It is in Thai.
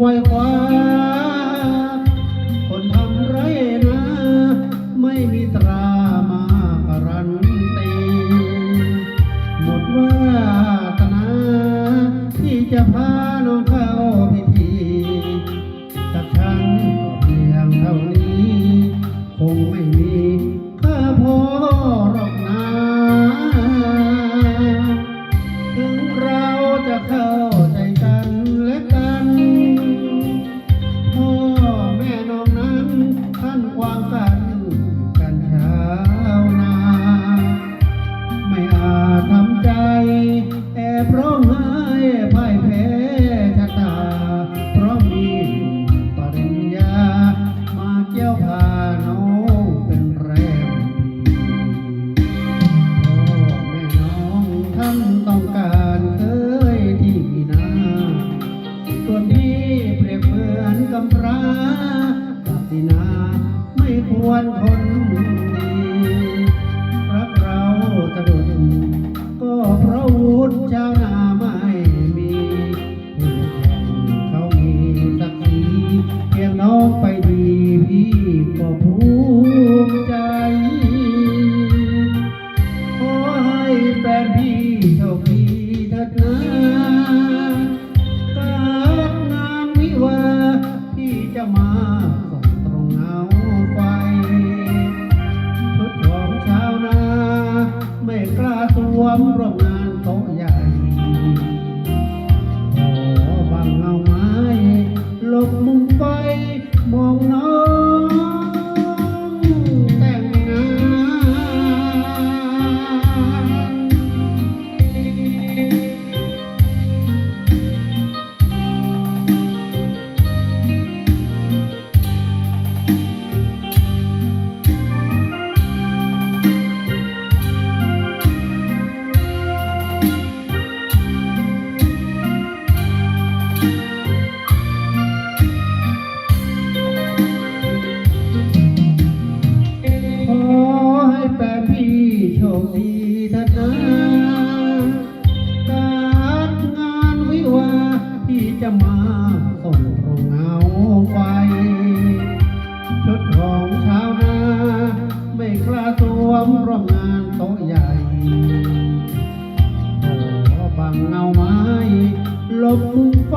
ห้อยคว้าคนทำไรนะ ไม่มีตรามาการันตีหมดว่าตนาที่จะพาน้องเข้าพิธีจากฉันก็เพียงเท่านี้ คงไม่มีค่าพอหรอกนาถึงเราจะเข้าใจกัน กำพร้าปฏินาไม่ควรทน มองน้อง คดีการงานวิวาที่จะมาส่งตรงเงาไฟชดของชาวนาไม่กล้าสวมร่วงานโตใหญ่ขอบังเงาไม้ลบไฟ